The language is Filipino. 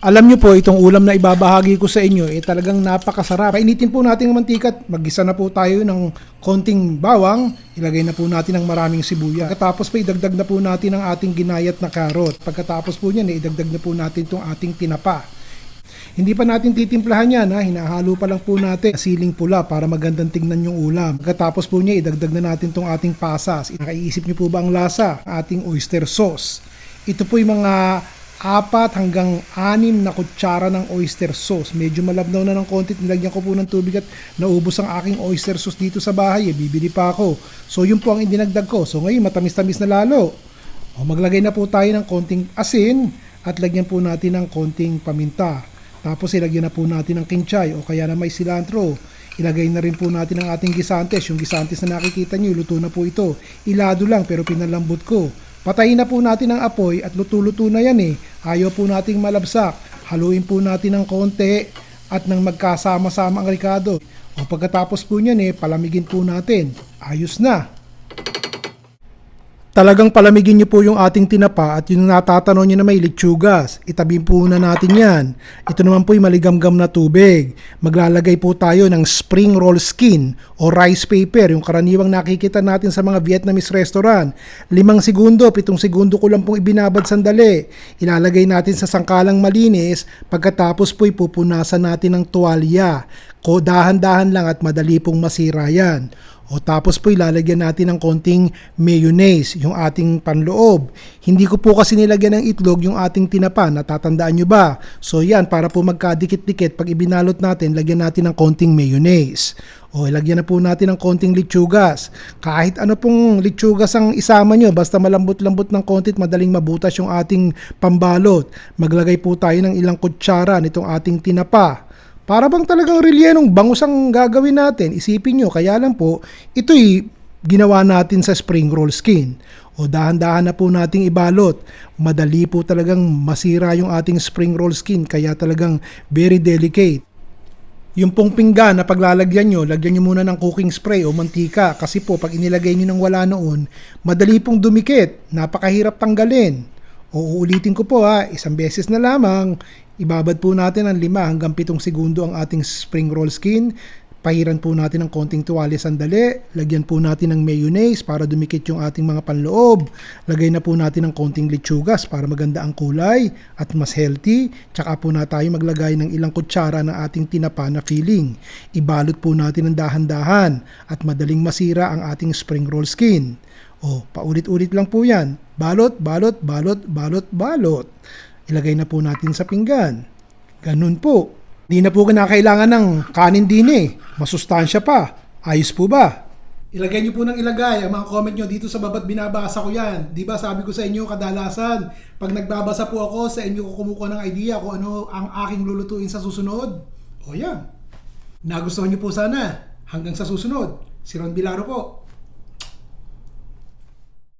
Alam nyo po, itong ulam na ibabahagi ko sa inyo, eh talagang napakasarap. Painitin po natin ang mantika at mag-isa na po tayo ng konting bawang. Ilagay na po natin ng maraming sibuya. Pagkatapos po, idagdag na po natin ang ating ginayat na karot. Pagkatapos po niyan, eh, idagdag na po natin itong ating tinapa. Hindi pa natin titimplahan yan, ha? hinahalo pa lang po natin siling pula para magandang tingnan yung ulam. Pagkatapos po niya, idagdag na natin itong ating pasas. Nakaiisip niyo po ba ang lasa? Ating oyster sauce. Ito po yung mga apat hanggang anim na kutsara ng oyster sauce. Medyo malabnaw na ng konti. Nilagyan ko po ng tubig at naubos ang aking oyster sauce dito sa bahay. Eh. Bibili pa ako. So yun po ang idinagdag ko. So ngayon matamis-tamis na lalo. O, maglagay na po tayo ng konting asin at lagyan po natin ng konting paminta. Tapos ilagyan na po natin ng kinchay o kaya na may cilantro. Ilagay na rin po natin ang ating gisantes. Yung gisantes na nakikita nyo, luto na po ito. Ilado lang pero pinalambot ko. Patayin na po natin ang apoy at luto-luto na yan eh. Ayaw po nating malabsak. Haluin po natin ng konti at nang magkasama-sama ang ricado. O pagkatapos po niyan eh, palamigin po natin. Ayos na. Talagang palamigin niyo po yung ating tinapa at yung natatanaw niyo na may litsugas. Itabi po na natin yan. Ito naman po yung maligamgam na tubig. Maglalagay po tayo ng spring roll skin o rice paper, yung karaniwang nakikita natin sa mga Vietnamese restaurant. Limang segundo, pitong segundo ko lang pong ibinabad sandali. Ilalagay natin sa sangkalang malinis, pagkatapos po ipupunasan natin ng tuwalya. Ko dahan-dahan lang at madali pong masira yan. O tapos po ilalagyan natin ng konting mayonnaise, yung ating panloob. Hindi ko po kasi nilagyan ng itlog yung ating tinapa, natatandaan nyo ba? So yan, para po magkadikit-dikit, pag ibinalot natin, lagyan natin ng konting mayonnaise. O ilagyan na po natin ng konting litsugas. Kahit ano pong litsugas ang isama nyo, basta malambot-lambot ng konti at madaling mabutas yung ating pambalot. Maglagay po tayo ng ilang kutsara nitong ating tinapa. Para bang talagang relyenong bangus ang gagawin natin. Isipin nyo, kaya lang po, ito'y ginawa natin sa spring roll skin. O dahan-dahan na po nating ibalot. Madali po talagang masira yung ating spring roll skin, kaya talagang very delicate. Yung pong pinggan na paglalagyan nyo, lagyan nyo muna ng cooking spray o mantika kasi po pag inilagay nyo nang wala noon, madali pong dumikit, napakahirap tanggalin. O uulitin ko po ha, isang beses na lamang, ibabad po natin ng 5 hanggang 7 segundo ang ating spring roll skin. Pahiran po natin ng konting tuwalya sandali. Lagyan po natin ng mayonnaise para dumikit yung ating mga panloob. Lagay na po natin ng konting litsugas para maganda ang kulay at mas healthy. Tsaka po na tayo maglagay ng ilang kutsara ng ating tinapa na filling. Ibalot po natin ng dahan-dahan at madaling masira ang ating spring roll skin. O, paulit-ulit lang po yan. Balot, balot, balot, balot, balot. Ilagay na po natin sa pinggan. Ganun po. Di na po kinakailangan ng kanin din eh. Masustansya pa. Ayos po ba? Ilagay niyo po ng ilagay ang mga comment niyo dito sa babat binabasa ko yan. Di ba sabi ko sa inyo kadalasan, pag nagbabasa po ako sa inyo ko kumukuha ng idea kung ano ang aking lulutuin sa susunod. O yan. Nagustuhan niyo po sana. Hanggang sa susunod. Si Ron Bilaro po.